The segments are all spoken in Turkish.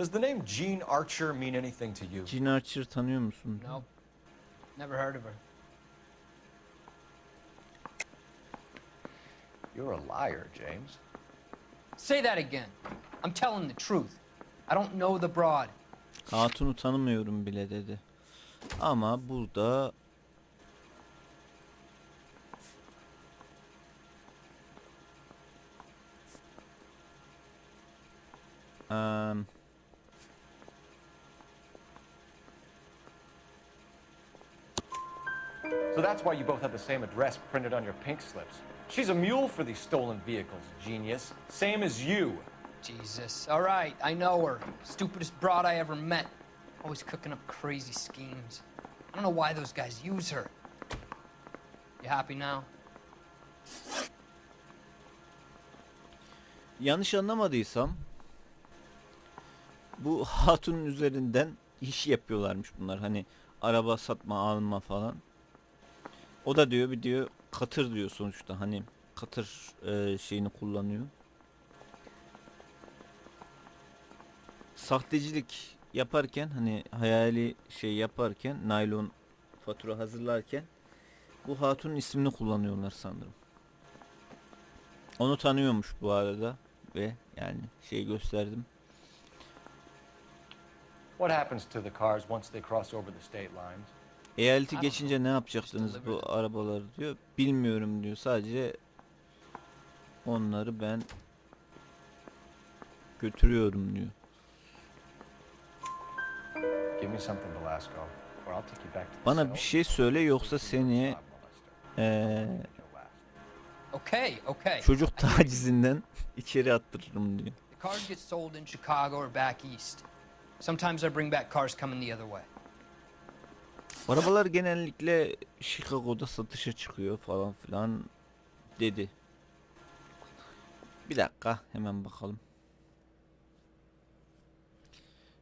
Does the name Gene Archer mean anything to you? Gene Archer tanıyor musun? Nope. Never heard of her. You're a liar, James. Say that again. I'm telling the truth. I don't know the broad. Hatun'u tanımıyorum bile dedi. Ama burada Eee, So that's why you both have the same address printed on your pink slips. She's a mule for these stolen vehicles, genius. Same as you. Jesus. All right, I know her. Stupidest broad I ever met. Always cooking up crazy schemes. I don't know why those guys use her. You happy now? yanlış anlamadıysam bu hatunun üzerinden iş yapıyorlarmış bunlar. Hani araba satma alma falan. O da diyor bir diyor katır diyor sonuçta hani katır e, şeyini kullanıyor. Sahtecilik yaparken hani hayali şey yaparken naylon fatura hazırlarken bu hatunun ismini kullanıyorlar sanırım. Onu tanıyormuş bu arada ve yani şey gösterdim. What happens to the cars once they cross over the state lines? Eyaleti geçince ne yapacaktınız bu arabaları diyor. Bilmiyorum diyor. Sadece onları ben götürüyorum diyor. Bana bir şey söyle yoksa seni okay. çocuk tacizinden içeri attırırım diyor. The cars get sold in Chicago or back east. Sometimes I bring back cars coming the other way. Arabalar genellikle Chicago'da satışa çıkıyor falan filan dedi. Bir dakika hemen bakalım.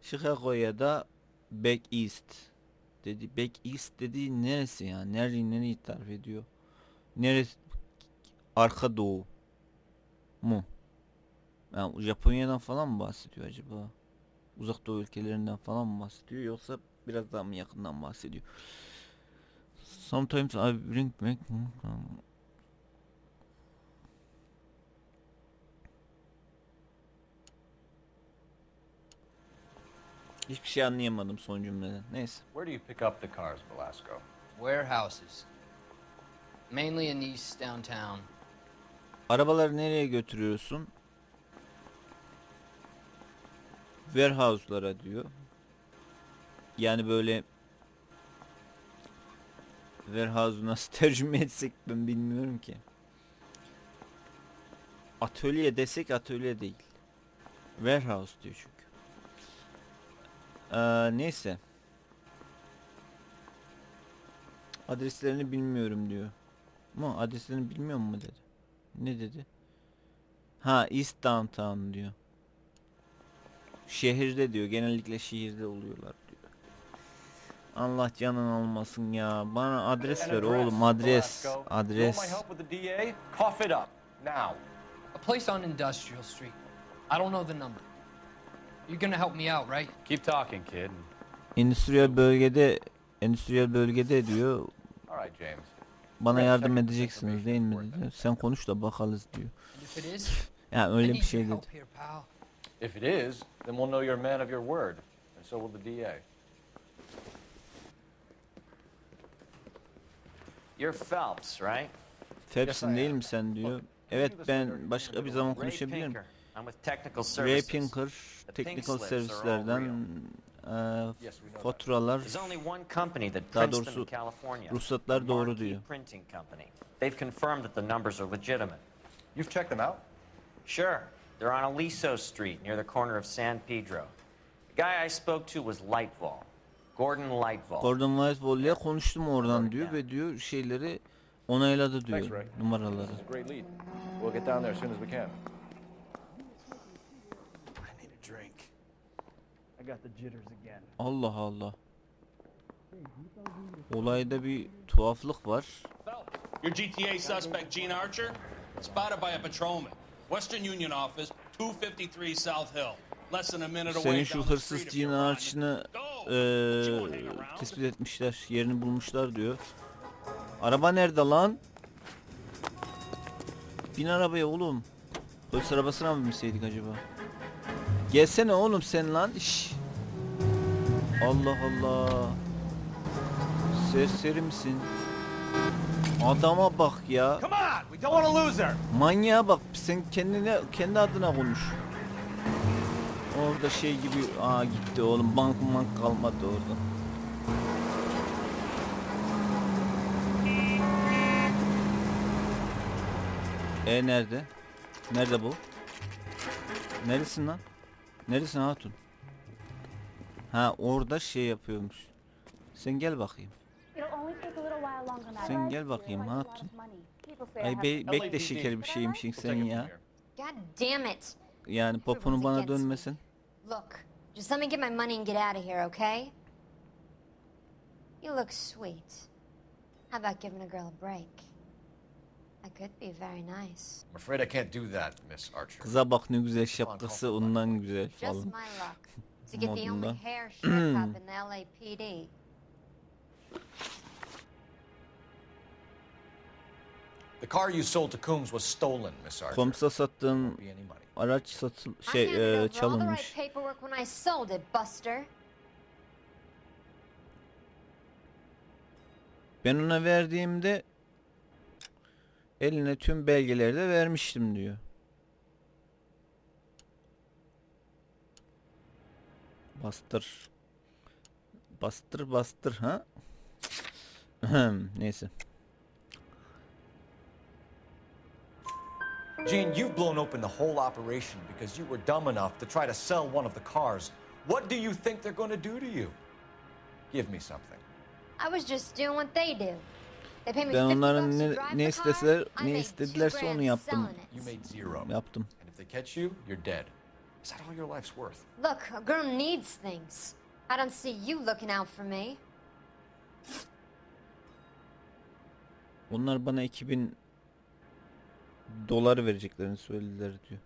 Chicago'ya da Back East dedi. Back East dediği neresi ya? Nereyi nereyi tarif ediyor? Neresi? Arka Doğu mu? Yani Japonya'dan falan mı bahsediyor acaba? Uzak Doğu ülkelerinden falan mı bahsediyor yoksa biraz daha mı yakından bahsediyor? Sometimes I bring back Hiçbir şey anlayamadım son cümleden. Neyse. Where do you pick up the cars, Velasco? Warehouses. Mainly in East downtown. Arabaları nereye götürüyorsun? Warehouse'lara diyor. Yani böyle Warehouse nasıl tercüme etsek ben bilmiyorum ki. Atölye desek atölye değil. Warehouse diyor çünkü. Ee, neyse. Adreslerini bilmiyorum diyor. Ama adreslerini bilmiyor mu dedi. Ne dedi? Ha East Downtown diyor. Şehirde diyor. Genellikle şehirde oluyorlar. Allah canın almasın ya. Bana adres ver oğlum adres. Adres. A place on Industrial Street. I don't know the number. You're gonna help me out, right? Keep talking, kid. Endüstriyel bölgede endüstriyel bölgede diyor. Bana yardım edeceksiniz değil mi diyor. Sen konuş da bakarız diyor. Yani öyle bir şey dedi. If it is, then we'll know you're a man of your word, and so will the DA. You're Phelps, right? Phelps'in değil mi sen diyor. Evet ben başka bir zaman. Ray konuşabilirim. Pinker. I'm with Technical Ray. Pinker all servislerden that. faturalar There's only one company that Daha doğrusu in California. ruhsatlar doğru diyor. Printing Company. They've confirmed that the numbers are legitimate. You've checked them out? Sure, they're on Aliso Street near the corner of San Pedro. The guy I spoke to was Lightfall. Gordon Lightfall. Gordon Whitewall ile konuştum oradan diyor ve diyor şeyleri onayladı diyor Thanks, Ray. numaraları. This is a great lead. We'll get down there as soon as we can. I need a drink. I got the jitters again. Allah Allah. Olayda bir tuhaflık var. Your GTA suspect, Gene Archer, spotted by a patrolman. Western Union office, 253 South Hill. Less than a minute away Senin şu hırsız street if around. tespit etmişler. Yerini bulmuşlar diyor. Araba nerede lan? Bin arabaya oğlum. Polis arabasına mı binseydik acaba? Gelsene oğlum sen lan. Şş. Allah Allah. Serseri misin? Adama bak ya. Manyağa bak sen kendine kendi adına konuş. Orada şey gibi aa gitti oğlum bank bank kalmadı orada. E nerede? Nerede bu? Neresin lan? Neresin hatun? Ha orada şey yapıyormuş. Sen gel bakayım. Sen gel bakayım hatun. Ay be, bekle şeker bir şeymişsin sen ya. Yani poponu bana dönmesin. Look, just let me get my money and get out of here, okay? You look sweet. How about giving a girl a break? I could be very nice. I'm afraid I can't do that, Miss Archer. Kıza bak ne güzel şapkası ondan güzel Just falan. my luck. To get the only Modunda. hair short cop in the LAPD. Komsa sattığın araç satıl şey e, over all the right çalınmış. paperwork when I sold it, Buster. Ben ona verdiğimde eline tüm belgeleri de vermiştim diyor. Bastır. Bastır bastır ha? Neyse. Gene, you've blown open the whole operation because you were dumb enough to try to sell one of the cars. What do you think they're going to do to you? Give me something. I was just doing what they do. They pay me Ben er 50 onların to ne- drive ne the isteseler- I ne made istedilerse two onu grand yaptım. selling it. You made zero. Yaptım. And if they catch you, you're dead. Is that all your life's worth? Look, a girl needs things. I don't see you looking out for me. Onlar bana 2000 dolar vereceklerini söylediler diyor.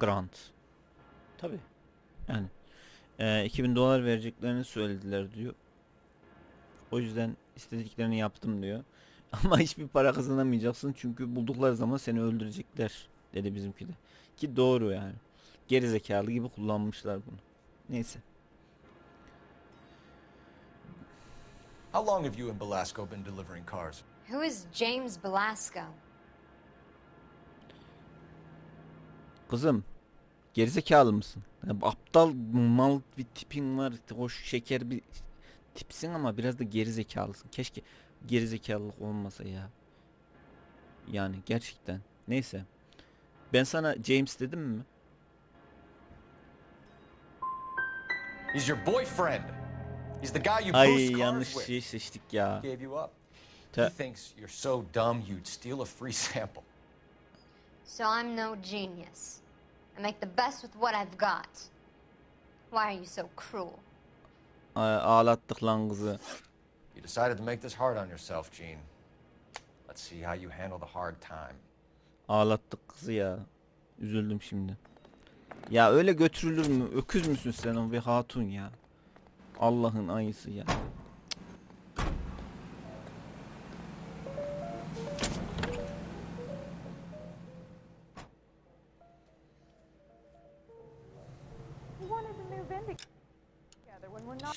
Grant. Tabi. Yani eee, 2000 dolar vereceklerini söylediler diyor. O yüzden istediklerini yaptım diyor. Ama hiçbir para kazanamayacaksın çünkü buldukları zaman seni öldürecekler dedi bizimki de. Ki doğru yani. Geri zekalı gibi kullanmışlar bunu. Neyse. How long have you and Belasco been delivering cars? Who is James Belasco? Kızım gerizekalı mısın? Ya, aptal mal bir tipin var. Hoş şeker bir tipsin ama biraz da gerizekalısın. Keşke gerizekalılık olmasa ya. Yani gerçekten. Neyse. Ben sana James dedim mi? He's your boyfriend. He's the guy you Ay boost cars yanlış with. şey seçtik ya. Gave you up. He thinks you're so dumb you'd steal a free sample. So I'm no genius. I make the best with what I've got. Why are you so cruel? Ay, ağlattık lan kızı. You decided to make this hard on yourself, Gene. Let's see how you handle the hard time. Ağlattık kızı ya. Üzüldüm şimdi. Ya öyle götürülür mü? Öküz müsün sen o bir hatun ya? Allah'ın ayısı ya.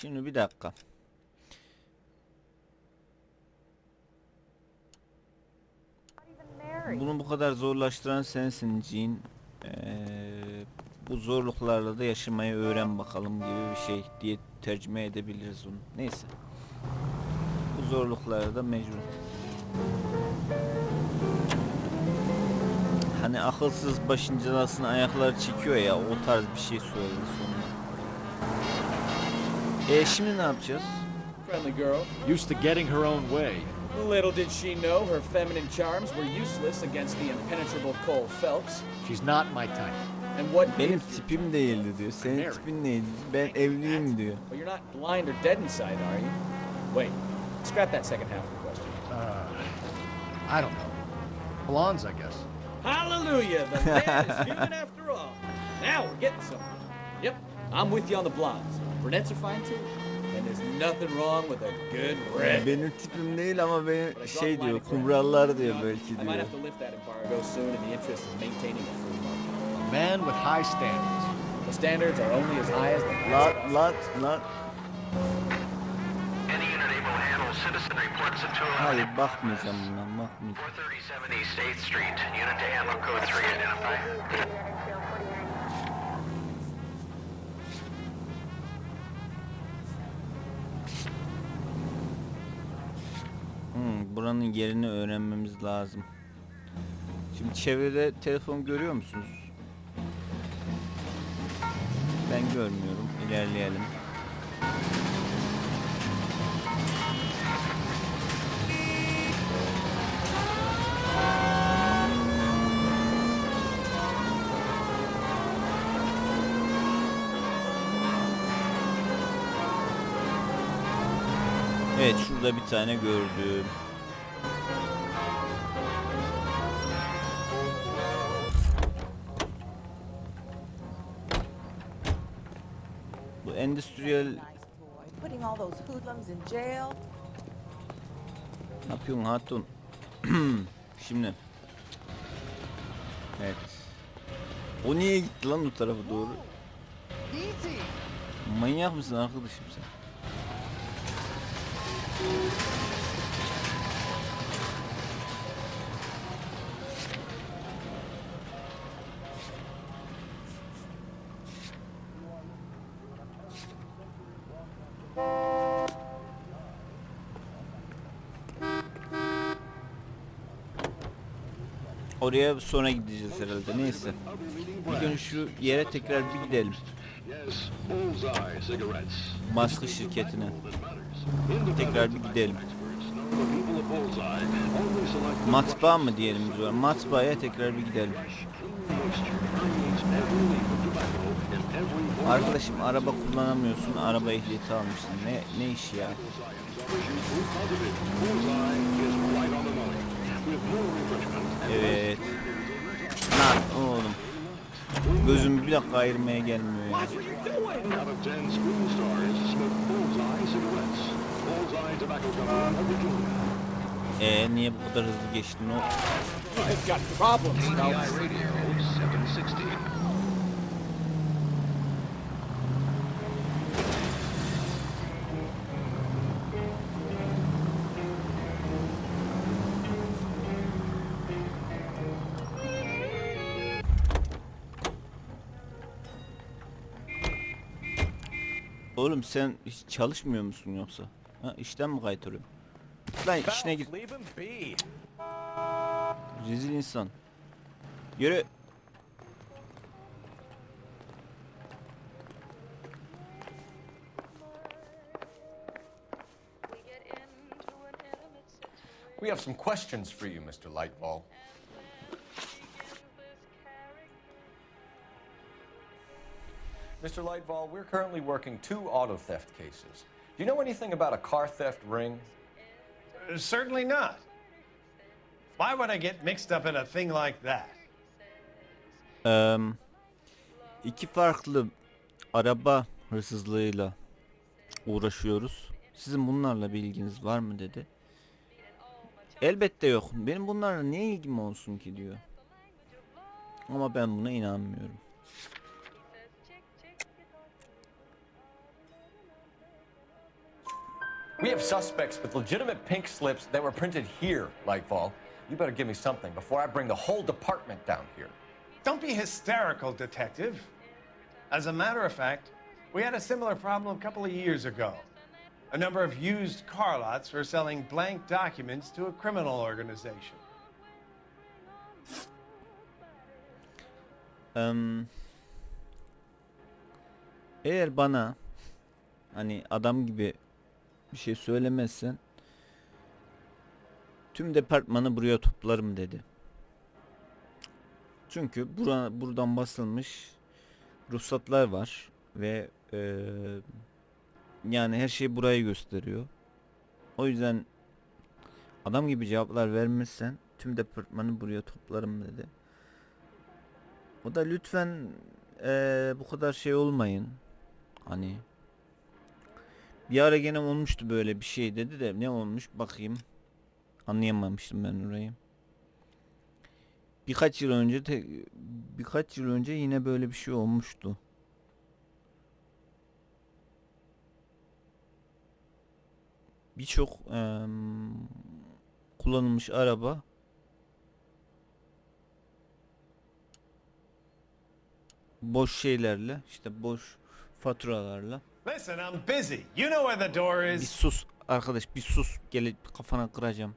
Şimdi bir dakika. Bunu bu kadar zorlaştıran sensin Jean. Ee, bu zorluklarla da yaşamayı öğren bakalım gibi bir şey diye tercüme edebiliriz onu. Neyse. Bu zorluklara da mecbur. Hani akılsız başın celasını ayakları çekiyor ya o tarz bir şey söyledi sonunda. E şimdi ne yapacağız? Friendly girl. Used to getting her own way. Little did she know her feminine charms were useless against the impenetrable Cole Phelps. She's not my type. And what Benim gives you- tipim değildi diyor. Senin Married. tipin neydi? Ben evliyim diyor. Well, you're not blind or dead inside, are you? Wait, scrap that second half of the question. Uh, I don't know. Blondes, I guess. Hallelujah! The man is human after all. Now we're getting somewhere. I'm with you on the blondes. Brunettes are fine too. And there's nothing wrong with a good red. Benim tipim değil ama beni şey diyor kumrallar diyor belki I might diyor. have to lift that embargo soon in the interest of maintaining a free market. A man with high standards. The standards are only as high as the Lan lan lan. Any unit able to handle citizen reports at 211 Hayır bakmayacağım bundan bakmayacağım. 437 East 8th Street. Unit to handle code 3 identify. Buranın yerini öğrenmemiz lazım. Şimdi çevrede telefon görüyor musunuz? Ben görmüyorum. İlerleyelim. Evet şurada bir tane gördüm. Jail. ne yapıyorsun hatun? Şimdi. Evet. O niye gitti lan o tarafa doğru? Manyak mısın arkadaşım sen? Oraya sonra gideceğiz herhalde. Neyse. Bir gün şu yere tekrar bir gidelim. Baskı şirketine. Tekrar bir gidelim. Matbaa mı diyelim biz? Matbaaya tekrar bir gidelim. Arkadaşım araba kullanamıyorsun. Araba ehliyeti almışsın. Ne ne iş ya? Evet. Lan oğlum. Gözüm bir dakika ayırmaya gelmiyor ya. Ee niye bu kadar hızlı geçtin o? Oğlum sen hiç çalışmıyor musun yoksa? Ha işten mi kaytarıyorsun? Lan işine git. Rezil insan. Yürü. We have some questions for you, Mr. Lightball. Mr. Lightball, we're currently working two auto theft cases. Do you know anything about a car theft ring? Uh, Certainly not. Why would I get mixed up in a thing like that? Eee, iki farklı araba hırsızlığıyla uğraşıyoruz. Sizin bunlarla bir ilginiz var mı dedi. Elbette yok. Benim bunlarla ne ilgim olsun ki diyor. Ama ben buna inanmıyorum. We have suspects with legitimate pink slips that were printed here, Lightfall. You better give me something before I bring the whole department down here. Don't be hysterical, Detective. As a matter of fact, we had a similar problem a couple of years ago. A number of used car lots were selling blank documents to a criminal organization. Em, eğer bana hani adam gibi bir şey söylemezsen tüm departmanı buraya toplarım dedi. Çünkü bura, buradan basılmış ruhsatlar var ve eee, yani her şey burayı gösteriyor. O yüzden adam gibi cevaplar vermezsen tüm departmanı buraya toplarım dedi. O da lütfen eee, bu kadar şey olmayın. Hani bir ara gene olmuştu böyle bir şey dedi de ne olmuş bakayım. Anlayamamıştım ben orayı. Birkaç yıl önce te, birkaç yıl önce yine böyle bir şey olmuştu. Birçok em, kullanılmış araba boş şeylerle işte boş faturalarla Listen, I'm busy. You know where the door bir is. sus arkadaş bir sus gele kafana kıracağım.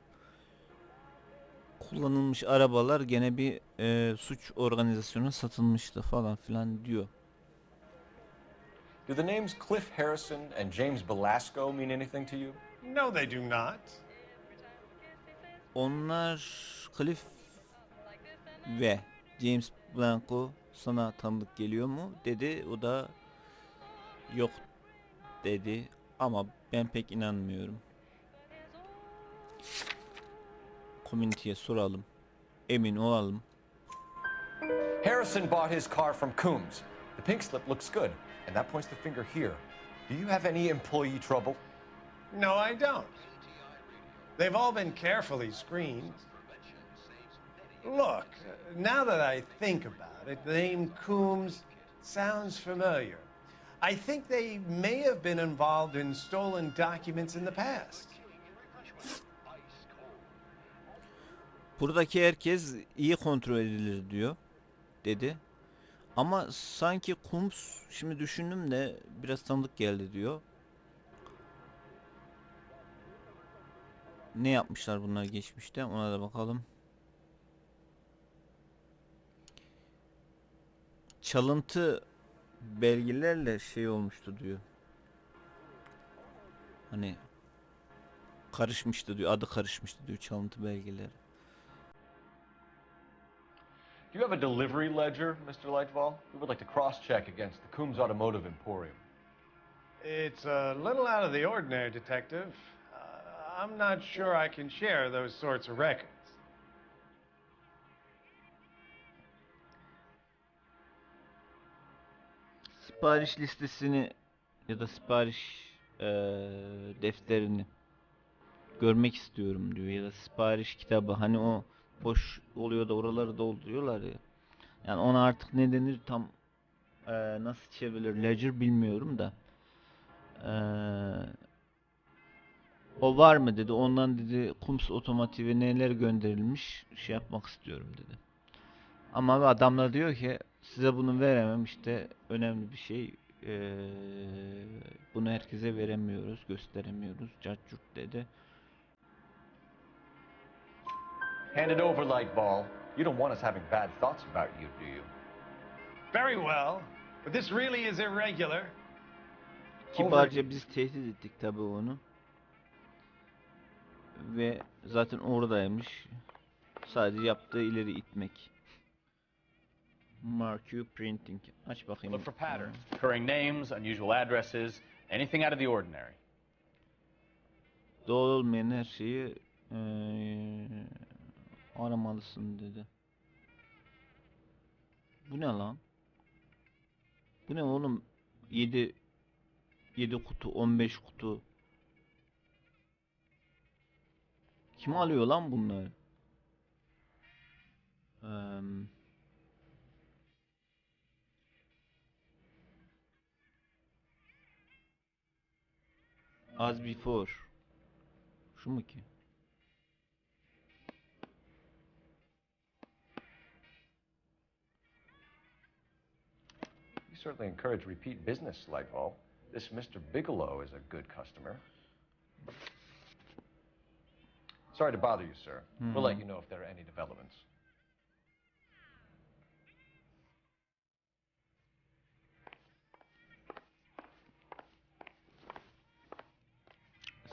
Kullanılmış arabalar gene bir e, suç organizasyonuna satılmıştı falan filan diyor. Do the names Cliff Harrison and James Belasco mean anything to you? No, they do not. Onlar Cliff ve James Blanco sana tanıdık geliyor mu dedi. O da yok dedi ama ben pek inanmıyorum. Community'ye soralım. Emin olalım. Harrison bought his car from Coombs. The pink slip looks good, and that points the finger here. Do you have any employee trouble? No, I don't. They've all been carefully screened. Look, now that I think about it, the name Coombs sounds familiar. I think they may have been involved in stolen documents in the past. Buradaki herkes iyi kontrol edilir diyor dedi. Ama sanki Kums şimdi düşündüm de biraz tanıdık geldi diyor. Ne yapmışlar bunlar geçmişte ona da bakalım. Çalıntı belgelerle şey olmuştu diyor. Hani karışmıştı diyor. Adı karışmıştı diyor çalıntı belgeler. Do you have a delivery ledger, Mr. Lightfall? We would like to cross-check against the Coombs Automotive Emporium. It's a little out of the ordinary, Detective. Uh, I'm not sure I can share those sorts of records. Sipariş listesini ya da sipariş eee, defterini görmek istiyorum diyor ya da sipariş kitabı hani o boş oluyor da oraları dolduruyorlar ya. Yani ona artık ne denir tam eee, nasıl çevrilir ledger bilmiyorum da. Eee, o var mı dedi. Ondan dedi Kums otomotive neler gönderilmiş şey yapmak istiyorum dedi. Ama adamlar diyor ki size bunu veremem işte önemli bir şey eee, bunu herkese veremiyoruz gösteremiyoruz cart dedi. Hand it over, Lightball. You don't want us having bad thoughts about you, do you? Very well, but this really is irregular. Kibarca biz tehdit ettik tabi onu. Ve zaten oradaymış. Sadece yaptığı ileri itmek. You printing. Aç bakayım. Look for patterns, occurring names, unusual addresses, anything out of the ordinary. Doğal olmayan her şeyi eee, aramalısın dedi. Bu ne lan? Bu ne oğlum? 7 7 kutu, 15 kutu. Kim alıyor lan bunları? Eee As before. Şu mu ki? You certainly encourage repeat business, Lightball. This Mr. Bigelow is a good customer. Sorry to bother you, sir. We'll hmm. let you know if there are any developments.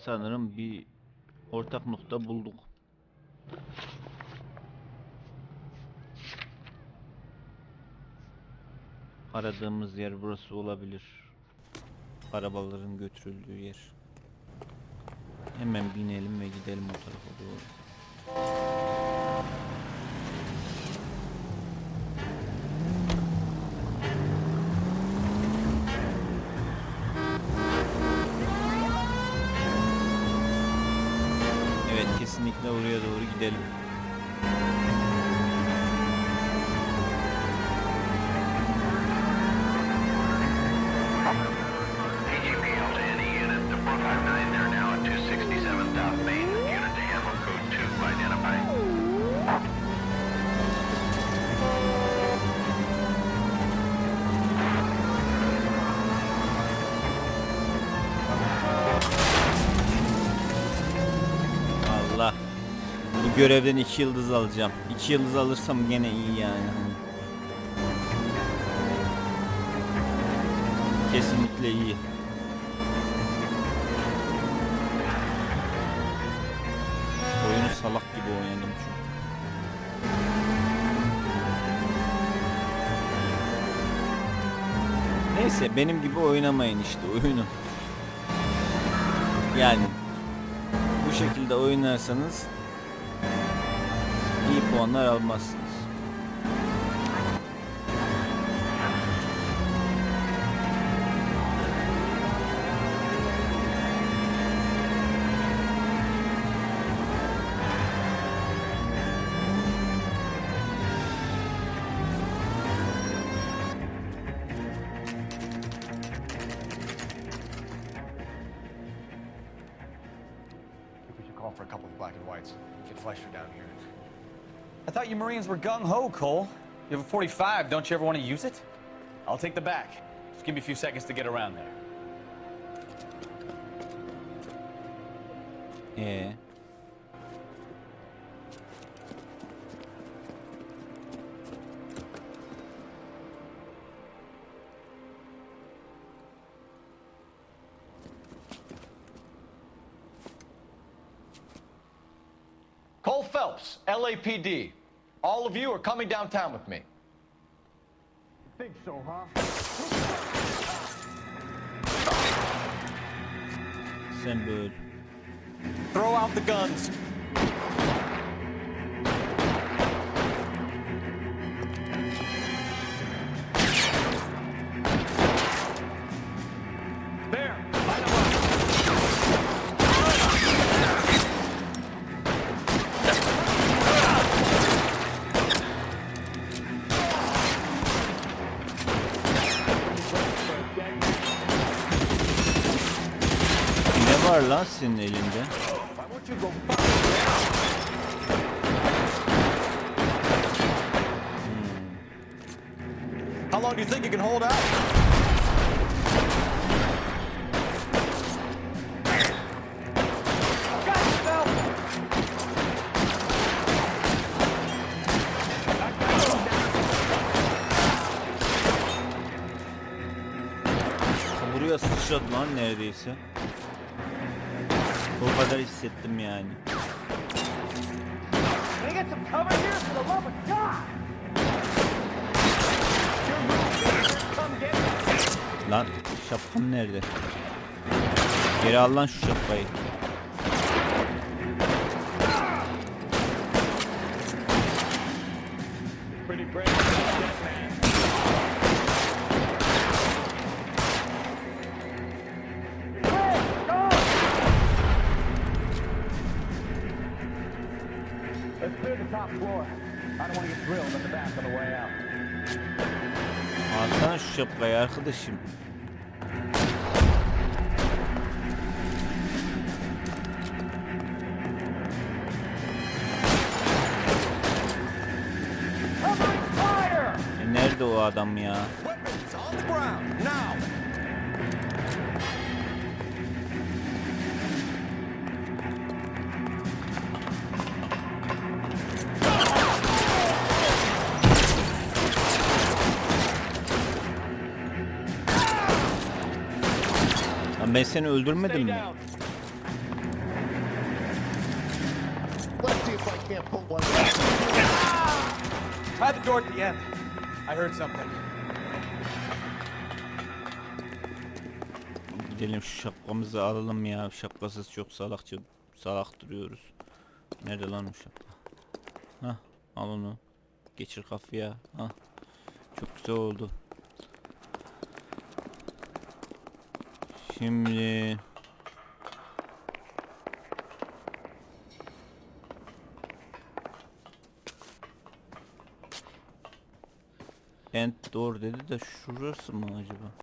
Sanırım bir ortak nokta bulduk. Aradığımız yer burası olabilir. Arabaların götürüldüğü yer. Hemen binelim ve gidelim o tarafa doğru. Oraya doğru gidelim. Görevden 2 yıldız alacağım. 2 yıldız alırsam gene iyi yani. Kesinlikle iyi. Oyunu salak gibi oynadım çünkü. Neyse benim gibi oynamayın işte oyunu. Yani bu şekilde oynarsanız puanlar almazsınız. Call for a couple of black and whites. Get Fleischer down here. I thought you Marines were gung ho, Cole. You have a 45. Don't you ever want to use it? I'll take the back. Just give me a few seconds to get around there. Ee, Cole Phelps, LAPD. All of you are coming downtown with me. You Think so, huh? sen böyle. Throw out the guns. Senin elinde? Fuck How long do you think you can hold out? Buraya sıçradı lan neredeyse. O kadar hissettim yani. Lan şapkam nerede? Geri al lan şu şapkayı. Pretty brave, Alsana şu şapkayı arkadaşım. E nerede o adam ya? Ben seni öldürmedim mi? Try the door at the end. I heard something. Gidelim şu şapkamızı alalım ya. Şapkasız çok salakça salak duruyoruz. Nerede lan o şapka? Hah al onu. Geçir kafaya. Hah. Çok güzel oldu. Şimdi... End door dedi de şurası mı acaba?